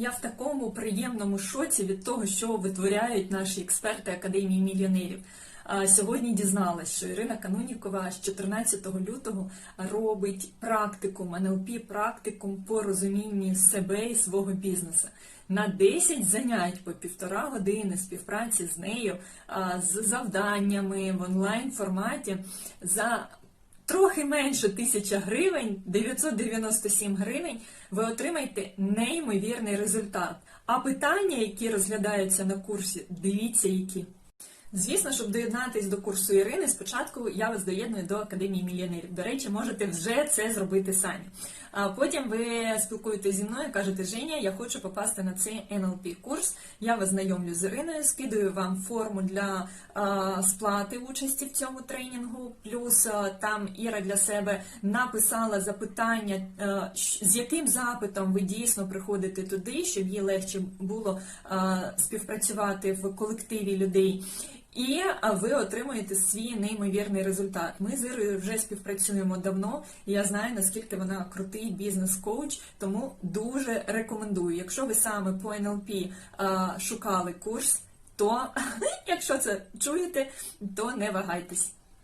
Я в такому приємному шоці від того, що витворяють наші експерти Академії мільйонерів. Сьогодні дізналась, що Ірина Канунікова з 14 лютого робить практикум, НЛП практикум по розумінні себе і свого бізнесу. На 10 занять по півтора години співпраці з нею, з завданнями в онлайн форматі за трохи менше 1000 гривень, 997 гривень, ви отримаєте неймовірний результат. А питання, які розглядаються на курсі, дивіться які. Звісно, щоб доєднатись до курсу Ірини, спочатку я вас доєдную до Академії мільйонерів. До речі, можете вже це зробити самі. А потім ви спілкуєтесь зі мною, кажете, Женя, я хочу попасти на цей NLP курс. Я вас знайомлю з Іриною, скидаю вам форму для а, сплати участі в цьому тренінгу. Плюс а, там Іра для себе написала запитання, а, з яким запитом ви дійсно приходите туди, щоб їй легше було а, співпрацювати в колективі людей. І ви отримуєте свій неймовірний результат. Ми з Ірою вже співпрацюємо давно. і Я знаю наскільки вона крутий бізнес-коуч, тому дуже рекомендую. Якщо ви саме по НЛП шукали курс, то якщо це чуєте, то не вагайтесь.